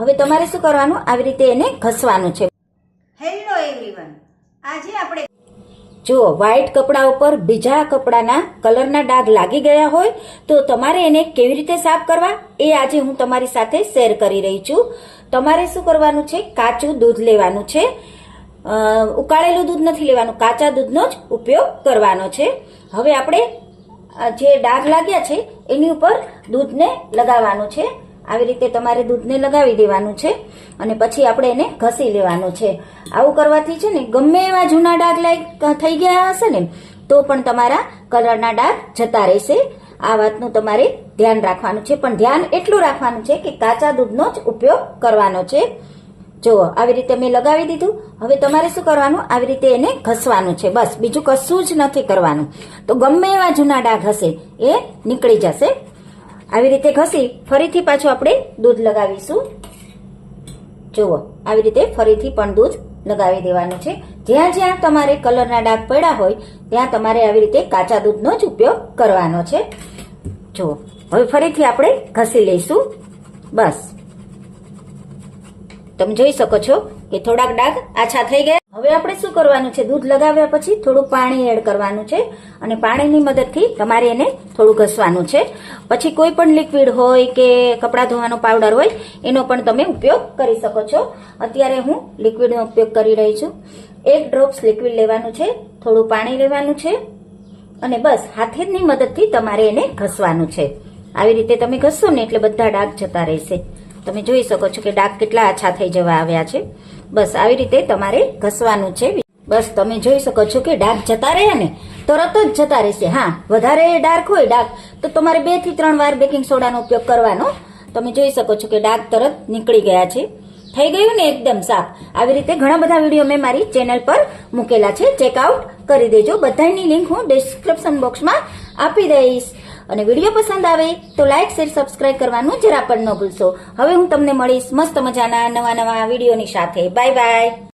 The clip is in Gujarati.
હવે તમારે શું કરવાનું? આવી રીતે એને ઘસવાનું છે. હેલો એવરીવન આજે આપણે જો વ્હાઇટ કપડા ઉપર બીજા કપડાના કલરના ડાઘ લાગી ગયા હોય તો તમારે એને કેવી રીતે સાફ કરવા? એ આજે હું તમારી સાથે શેર કરી રહી છું. તમારે શું કરવાનું છે? કાચું દૂધ લેવાનું છે. ઉકાળેલું દૂધ નથી લેવાનું. કાચા દૂધનો જ ઉપયોગ કરવાનો છે. હવે આપણે જે ડાઘ લાગ્યા છે એની ઉપર દૂધને લગાવવાનું છે. આવી રીતે તમારે દૂધને લગાવી દેવાનું છે અને પછી આપણે એને ઘસી લેવાનું છે. આવું કરવાથી છે ને ગમે એવા જૂના ડાઘ લાઈક થઈ ગયા હશે ને, તો પણ તમારા કલરના ડાઘ જતા રહેશે. આ વાતનું તમારે ધ્યાન રાખવાનું છે. પણ ધ્યાન એટલું રાખવાનું છે કે કાચા દૂધનો જ ઉપયોગ કરવાનો છે. જુઓ આવી રીતે મેં લગાવી દીધું. હવે તમારે શું કરવાનું? આવી રીતે એને ઘસવાનું છે. બસ, બીજું કશું જ નથી કરવાનું. તો ગમે એવા જૂના ડાઘ હશે, એ નીકળી જશે. આવી રીતે ઘસી ફરીથી પાછું આપણે દૂધ લગાવીશું. જુઓ, આવી રીતે ફરીથી પણ દૂધ લગાવી દેવાનું છે. જ્યાં જ્યાં તમારે કલરના ડાઘ પડ્યા હોય, ત્યાં તમારે આવી રીતે કાચા દૂધનો જ ઉપયોગ કરવાનો છે. જુઓ, હવે ફરીથી આપણે ઘસી લઈશું. બસ. તમે જોઈ શકો છો કે થોડાક ડાઘ આછા થઈ ગયા હવે આપણે શું કરવાનું છે? દૂધ લગાવ્યા પછી થોડું પાણી એડ કરવાનું છે અને પાણીની મદદથી તમારે એને થોડું ઘસવાનું છે. પછી કોઈ પણ લિક્વિડ હોય કે કપડાં ધોવાનો પાવડર હોય, એનો પણ તમે ઉપયોગ કરી શકો છો. અત્યારે હું લિક્વિડનો ઉપયોગ કરી રહી છું. એક ડ્રોપ્સ લિક્વિડ લેવાનું છે, થોડું પાણી લેવાનું છે અને બસ હાથેની મદદથી તમારે એને ઘસવાનું છે. આવી રીતે તમે ઘસશો ને એટલે બધા ડાઘ જતા રહેશે. તમે જોઈ શકો છો કે ડાઘ કેટલા આછા થઈ જવા આવ્યા છે. બસ આવી રીતે તમારે ઘસવાનું છે. બસ તમે જોઈ શકો છો કે ડાઘ જતા રહ્યા ને તરત જ જતા રહેશે. હા, વધારે ડાર્ક હોય ડાઘ તો તમારે બેથી ત્રણ વાર બેકિંગ સોડાનો ઉપયોગ કરવાનો. તમે જોઈ શકો છો કે ડાઘ તરત નીકળી ગયા છે. થઈ ગયું ને એકદમ સાફ. આવી રીતે ઘણા બધા વીડિયો મેં મારી ચેનલ પર મૂકેલા છે. ચેકઆઉટ કરી દેજો. બધાની લિંક હું ડિસ્ક્રિપ્શન બોક્સમાં આપી દઈશ. અને વીડિયો પસંદ આવે તો લાઇક શેર, સબસ્ક્રાઇબ કરવાનું જરા પણ ન ભૂલશો. હવે હું તમને મળીશ મસ્ત મજાના નવા નવા વિડીયોની સાથે. Bye bye.